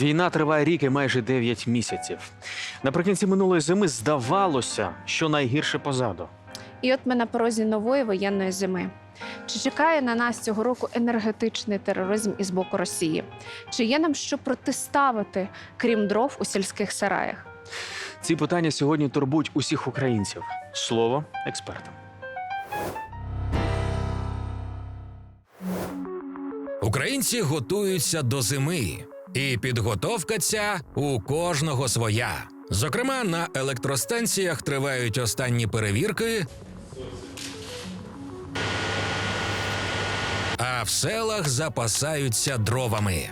Війна триває рік і майже 9 місяців. Наприкінці минулої зими здавалося, що найгірше позаду. І от ми на порозі нової воєнної зими. Чи чекає на нас цього року енергетичний тероризм із боку Росії? Чи є нам що протиставити, крім дров у сільських сараях? Ці питання сьогодні турбують усіх українців. Слово експертам. Українці готуються до зими, і підготовка ця у кожного своя. Зокрема, на електростанціях тривають останні перевірки. А в селах запасаються дровами.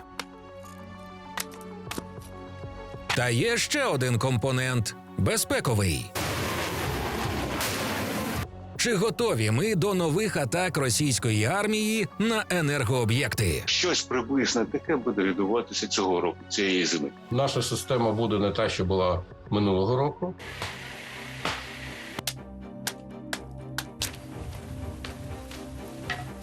Та є ще один компонент безпековий. Чи готові ми до нових атак російської армії на енергооб'єкти? Щось приблизно таке буде відбуватися цього року, цієї зими. Наша система буде не та, що була минулого року.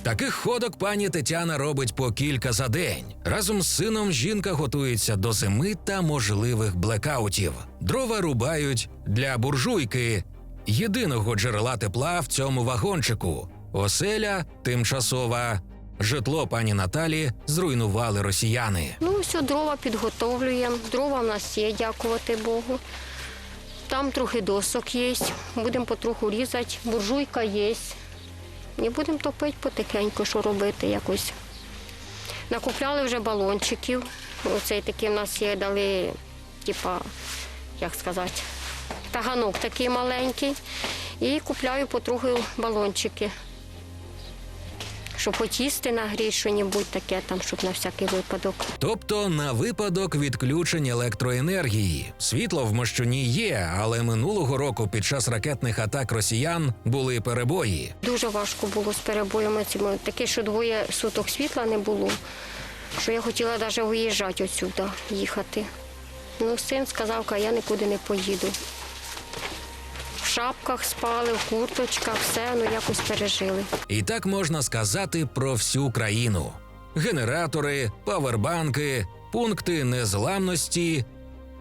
Таких ходок пані Тетяна робить по кілька за день. Разом з сином жінка готується до зими та можливих блекаутів. Дрова рубають для буржуйки, єдиного джерела тепла в цьому вагончику. Оселя тимчасова. Житло пані Наталі зруйнували росіяни. Ну, все, дрова підготовлюємо. Дрова в нас є, дякувати Богу. Там трохи досок є, будемо потроху різати, буржуйка є. І будемо топити потихеньку, що робити якось. Накупляли вже балончиків. Оцей такий в нас є, дали, типа, як сказати, таганок такий маленький. І купляю потроху балончики. Щоб потісти нагріти, що-небудь таке там, щоб на всякий випадок. Тобто на випадок відключень електроенергії. Світло в Мощуні є, але минулого року під час ракетних атак росіян були перебої. Дуже важко було з перебоями цими. Таке, що двоє суток світла не було, що я хотіла навіть виїжджати отсюди, їхати. Ну, син сказав, «Ка, я нікуди не поїду. Шапках спали, в курточках, все, ну якось пережили. І так можна сказати про всю країну: генератори, павербанки, пункти незламності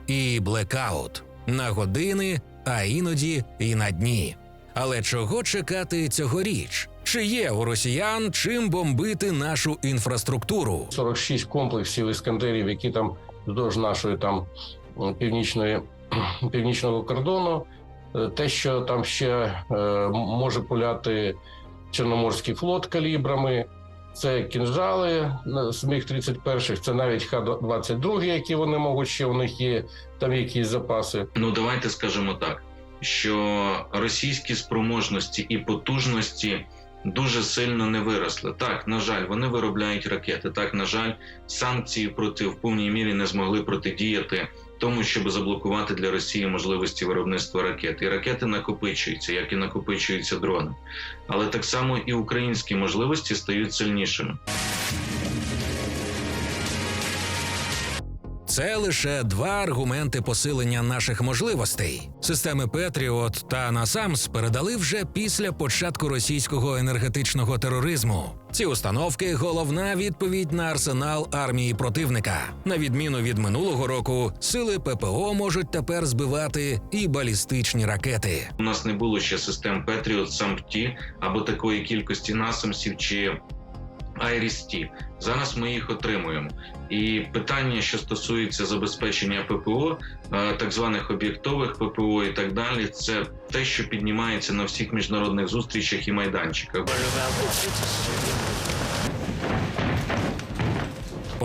і блекаут на години, а іноді і на дні. Але чого чекати цьогоріч? Чи є у росіян чим бомбити нашу інфраструктуру? 46 комплексів іскандерів, які там вздовж нашої там північної північного кордону. Е, Те, що там ще е, може пуляти Чорноморський флот калібрами, це кінжали на- з міг 31 це навіть Х-22, які вони можуть ще у них є там якісь запаси. Ну давайте скажемо так, що російські спроможності і потужності дуже сильно не виросли. Так, на жаль, вони виробляють ракети. Так, на жаль, санкції проти в повній мірі не змогли протидіяти тому, щоб заблокувати для Росії можливості виробництва ракет. І ракети накопичуються, як і накопичуються дрони. Але так само і українські можливості стають сильнішими. Це лише два аргументи посилення наших можливостей. Системи Петріот та Насамс передали вже після початку російського енергетичного тероризму. Ці установки головна відповідь на арсенал армії противника. На відміну від минулого року, сили ППО можуть тепер збивати і балістичні ракети. У нас не було ще систем Patriot, SAMP-T або такої кількості насамсів чи IRIS-T. Зараз ми їх отримуємо. І питання, що стосується забезпечення ППО, е, так званих об'єктових ППО і так далі, це те, що піднімається на всіх міжнародних зустрічах і майданчиках.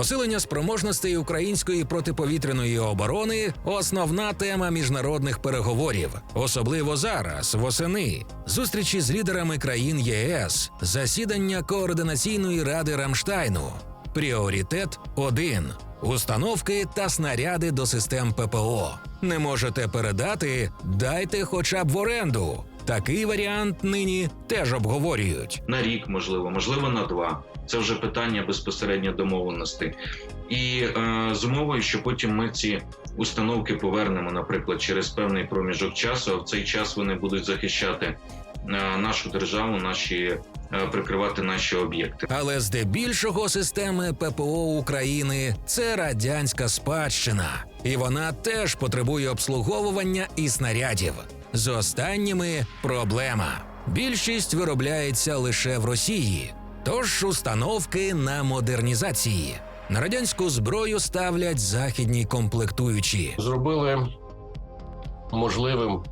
Посилення спроможностей української протиповітряної оборони основна тема міжнародних переговорів, особливо зараз, восени. Зустрічі з лідерами країн ЄС, засідання координаційної ради Рамштайну. Пріоритет 1. Установки та снаряди до систем ППО. Не можете передати? Дайте хоча б в оренду. Такий варіант нині теж обговорюють. на рік, можливо, можливо, на два. Це вже питання безпосередньо домовленостей. І е, з умовою, що потім ми ці установки повернемо, наприклад, через певний проміжок часу. А в цей час вони будуть захищати е, нашу державу, наші е, прикривати наші об'єкти. Але здебільшого системи ППО України це радянська спадщина, і вона теж потребує обслуговування і снарядів. З останніми проблема. Більшість виробляється лише в Росії, тож установки на модернізації. На радянську зброю ставлять західні комплектуючі. Зробили можливим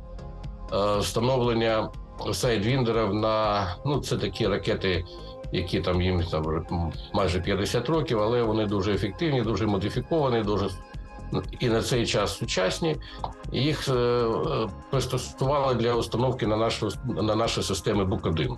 е, встановлення сайдвіндерів на ну це такі ракети, які там їм там майже 50 років, але вони дуже ефективні, дуже модифіковані, дуже і на цей час сучасні. Їх е, пристосували для установки на нашу на наші системи БУК-1.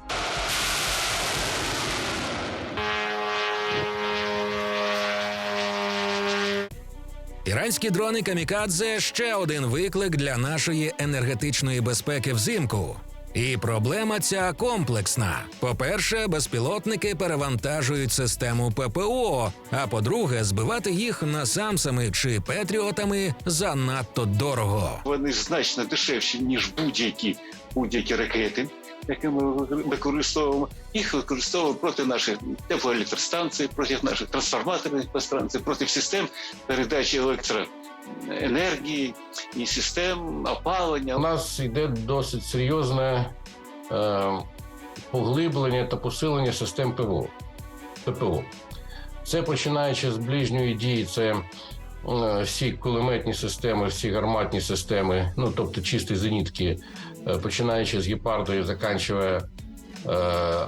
Іранські дрони камікадзе ще один виклик для нашої енергетичної безпеки взимку. І проблема ця комплексна. По-перше, безпілотники перевантажують систему ППО. А по-друге, збивати їх насамсами чи петріотами занадто дорого. Вони значно дешевші, ніж будь-які будь-які ракети, які ми використовуємо. Їх використовуємо проти наших теплоелектростанцій, проти наших трансформаторних станцій, проти систем передачі електроенергії і систем опалення. У нас йде досить серйозне е, поглиблення та посилення систем ПВО. ППО. Це починаючи з ближньої дії, це е, всі кулеметні системи, всі гарматні системи, ну тобто чисті зенітки, е, починаючи з гепардою, заканчує е,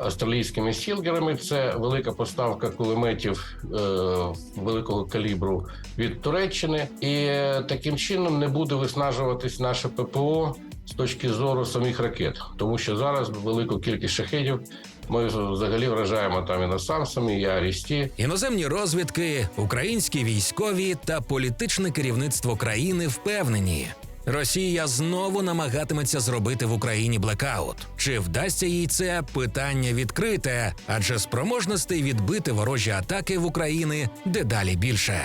австралійськими стілгерами. Це велика поставка кулеметів е, великого калібру від Туреччини, і е, таким чином не буде виснажуватись наше ППО з точки зору самих ракет, тому що зараз велику кількість шахедів ми взагалі вражаємо там і на насамсами, і Арісті. Іноземні розвідки, українські військові та політичне керівництво країни впевнені. Росія знову намагатиметься зробити в Україні блекаут. Чи вдасться їй це питання відкрите? Адже спроможностей відбити ворожі атаки в Україні дедалі більше.